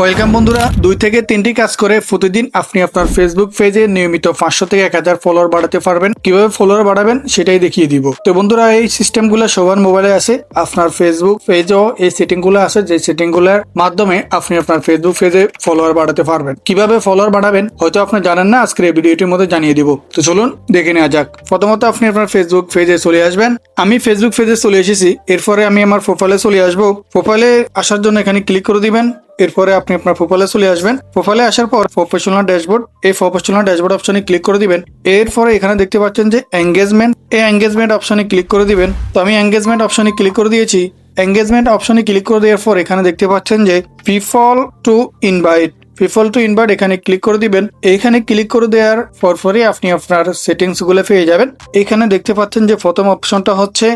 Welcome বন্ধুরা, দুই থেকে তিনটি কাজ করে প্রতিদিন আপনি আপনার ফেসবুক পেজে নিয়মিত পাঁচশো থেকে এক হাজার ফলোয়ার বাড়াতে পারবেন। কীভাবে ফলোয়ার বাড়াবেন সেটাই দেখিয়ে দিব। তো বন্ধুরা, এই সিস্টেমগুলো সবার মোবাইলে আছে। আপনার ফেসবুক পেজও এই সেটিংগুলো আছে, যে সেটিংগুলোর মাধ্যমে আপনি আপনার ফেসবুক পেজে ফলোয়ার বাড়াতে পারবেন। কীভাবে ফলোয়ার বাড়াবেন হয়তো আপনি জানেন না, আজকের এই ভিডিওটির মধ্যে জানিয়ে দিব। তো চলুন দেখে নেওয়া যাক। প্রথমত আপনি আপনার ফেসবুক পেজে চলে আসবেন। আমি ফেসবুক পেজে চলে এসেছি, এরপরে আমি আমার প্রোফাইলে চলে আসব। প্রোফাইলে আসার জন্য এখানে ক্লিক করে দিবেন। এরপরে আপনি আপনার প্রোফাইলে চলে আসবেন। প্রোফাইলে আসার পর প্রফেশনাল ড্যাশবোর্ড এই প্রফেশনাল ড্যাশবোর্ড অপশনে ক্লিক করে দিবেন। এরপরে এখানে দেখতে পাচ্ছেন যে এঙ্গেজমেন্ট এই এঙ্গেজমেন্ট অপশনে ক্লিক করে দিবেন। তো আমি এঙ্গেজমেন্ট অপশনে ক্লিক করে দিয়েছি। এঙ্গেজমেন্ট অপশনে ক্লিক করে দেওয়ার পর এখানে দেখতে পাচ্ছেন যে people to invite people to invite এখানে ক্লিক করে দিবেন। এইখানে ক্লিক করে দেওয়ার পরপরই আপনি আপনার সেটিংসগুলো পেয়ে যাবেন। এখানে দেখতে পাচ্ছেন যে প্রথম অপশনটা হচ্ছে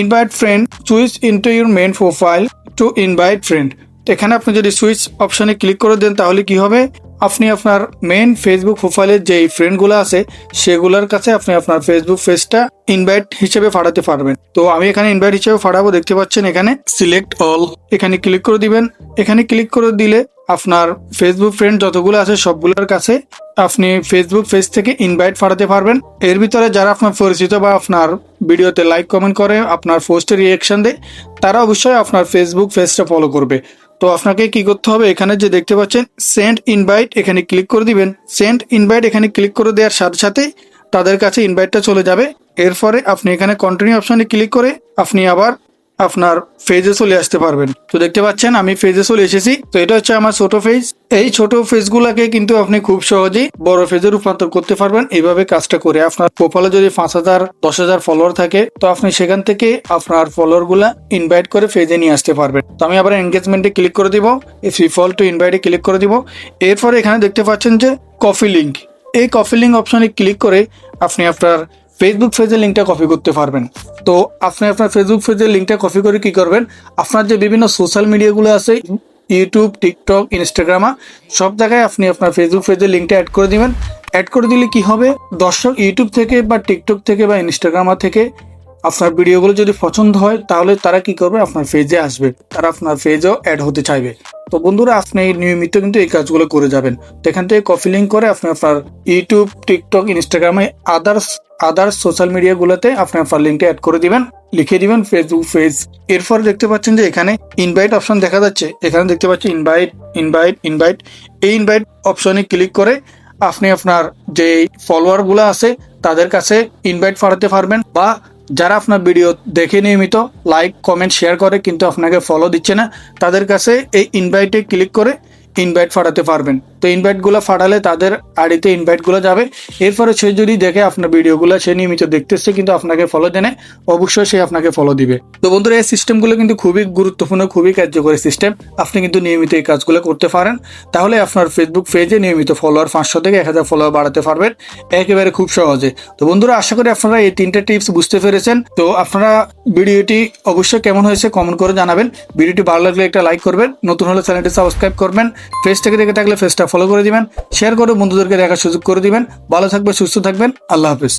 invite friend choose into your main profile to invite friend তো এখানে আপনি যদি সুইচ অপশনে ক্লিক করে দেন, তাহলে কি হবে? আপনি আপনার মেন ফেসবুক প্রোফাইলের যেই ফ্রেন্ডগুলো আছে, সেগুলোর কাছে আপনি আপনার ফেসবুক পেজটা ইনভাইট হিসেবে ফাটাতে পারবেন। তো আমি এখানে ইনভাইট হিসেবে ফাটাবো দেখতে পাচ্ছেন এখানে সিলেক্ট অল এখানে ক্লিক করে দিবেন। এখানে ক্লিক করে দিলে আপনার ফেসবুক ফ্রেন্ড যতগুলো আছে, সবগুলোর কাছে আপনি ফেসবুক পেজ থেকে ইনভাইট ফাটাতে পারবেন। এর ভিতরে যারা আপনার পরিচিত বা আপনার ভিডিওতে লাইক কমেন্ট করে, আপনার পোস্টে রিয়েকশন দেয়, তারা অবশ্যই আপনার ফেসবুক পেজটা ফলো করবে। তো আপনাকে কি করতে হবে? এখানে যে দেখতে পাচ্ছেন সেন্ড ইনভাইট এখানে ক্লিক করে দিবেন। সেন্ড ইনভাইট এখানে ক্লিক করে দেওয়ার সাথে সাথে তাদের কাছে ইনভাইটটা চলে যাবে। এরপরে আপনি এখানে কন্টিনিউ অপশানে ক্লিক করে আপনি আবার আপনার ফেজে চলে আসতে পারবেন। তো দেখতে পাচ্ছেন আমি ফেজে চলে এসেছি। তো এটা হচ্ছে আমার ছোট ফেজ এই ছোট ফেজগুলোকে কিন্তু আপনি খুব সহজেই বড় ফেজে রূপান্তর করতে পারবেন। এইভাবে কাজটা করে আপনার প্রোফাইলে যদি পাঁচ হাজার, দশ হাজার ফলোয়ার থাকে, তো আপনি সেখান থেকে আপনার ফলোয়ারগুলা ইনভাইট করে ফেজে নিয়ে আসতে পারবেন। তো আমি আবার এনগেজমেন্টে ক্লিক করে দিব। এই ফল টু ইনভাইটে ক্লিক করে দিব। এরপরে এখানে দেখতে পাচ্ছেন যে কফি লিঙ্ক এই কফি লিঙ্ক অপশনে ক্লিক করে আপনি আপনার ফেসবুক পেজের লিঙ্কটা কপি করতে পারবেন। তো আপনি আপনার ফেসবুক পেজের লিঙ্কটা কপি করে কি করবেন? আপনার যে বিভিন্ন সোশ্যাল মিডিয়াগুলো আছে ইউটিউব টিকটক ইনস্টাগ্রামা সব জায়গায় আপনি আপনার ফেসবুক পেজের লিঙ্কটা অ্যাড করে দিবেন। অ্যাড করে দিলে কি হবে? দর্শক ইউটিউব থেকে বা টিকটক থেকে বা ইনস্টাগ্রামা থেকে আপনার ভিডিওগুলো যদি পছন্দ হয়, তাহলে তারা কি করবে? আপনার পেজে আসবে। তারা আপনার পেজেও অ্যাড হতে চাইবে। তো বন্ধুরা, আপনি নিয়মিত কিন্তু এই কাজগুলো করে যাবেন। তো এখান থেকে কপি লিঙ্ক করে আপনি আপনার ইউটিউব টিকটক ইনস্টাগ্রামে আদার্স আদার্স সোশ্যাল মিডিয়াগুলোতে আপনি আপনার লিঙ্কটা অ্যাড করে দিবেন, লিখে দিবেন ফেসবুক পেজ এরপর দেখতে পাচ্ছেন যে এখানে ইনভাইট অপশন দেখা যাচ্ছে। এখানে দেখতে পাচ্ছেন ইনভাইট ইনভাইট ইনভাইট এই ইনভাইট অপশনে ক্লিক করে আপনি আপনার যে ফলোয়ারগুলো আছে, তাদের কাছে ইনভাইট পাঠাতে পারবেন বা যারা আপনার ভিডিও দেখে নিয়মিত লাইক কমেন্ট শেয়ার করে, কিন্তু আপনাকে ফলো দিচ্ছে না, তাদের কাছে এই ইনভাইটে ক্লিক করে ইনভাইট ফাটাতে পারবেন। তো ইনভাইটগুলো ফাটালে তাদের আড়িতে ইনভাইটগুলো যাবে। এরপরে সে যদি দেখে আপনার ভিডিওগুলো সে নিয়মিত দেখতেছে, কিন্তু আপনাকে ফলো দেনে অবশ্যই সে আপনাকে ফলো দিবে। তো বন্ধুরা, এই সিস্টেমগুলো কিন্তু খুবই গুরুত্বপূর্ণ, খুবই কার্যকরী সিস্টেম আপনি কিন্তু নিয়মিত এই কাজগুলো করতে পারেন। তাহলে আপনার ফেসবুক পেজে নিয়মিত ফলোয়ার পাঁচশো থেকে এক হাজার ফলোয়ার বাড়াতে পারবেন। একেবারে খুব সহজে। তো বন্ধুরা, আশা করি আপনারা এই তিনটা টিপস বুঝতে পেরেছেন। তো আপনারা ভিডিওটি অবশ্যই কেমন হয়েছে কমেন্ট করে জানাবেন। ভিডিওটি ভালো লাগলে একটা লাইক করবেন। নতুন হলে চ্যানেলটি সাবস্ক্রাইব করবেন। ফেস থেকে দেখে থাকলে ফেসটা ফলো করে দিবেন শেয়ার করে বন্ধুদেরকে দেখার সুযোগ করে দিবেন। ভালো থাকবে সুস্থ থাকবেন। আল্লাহ হাফিজ।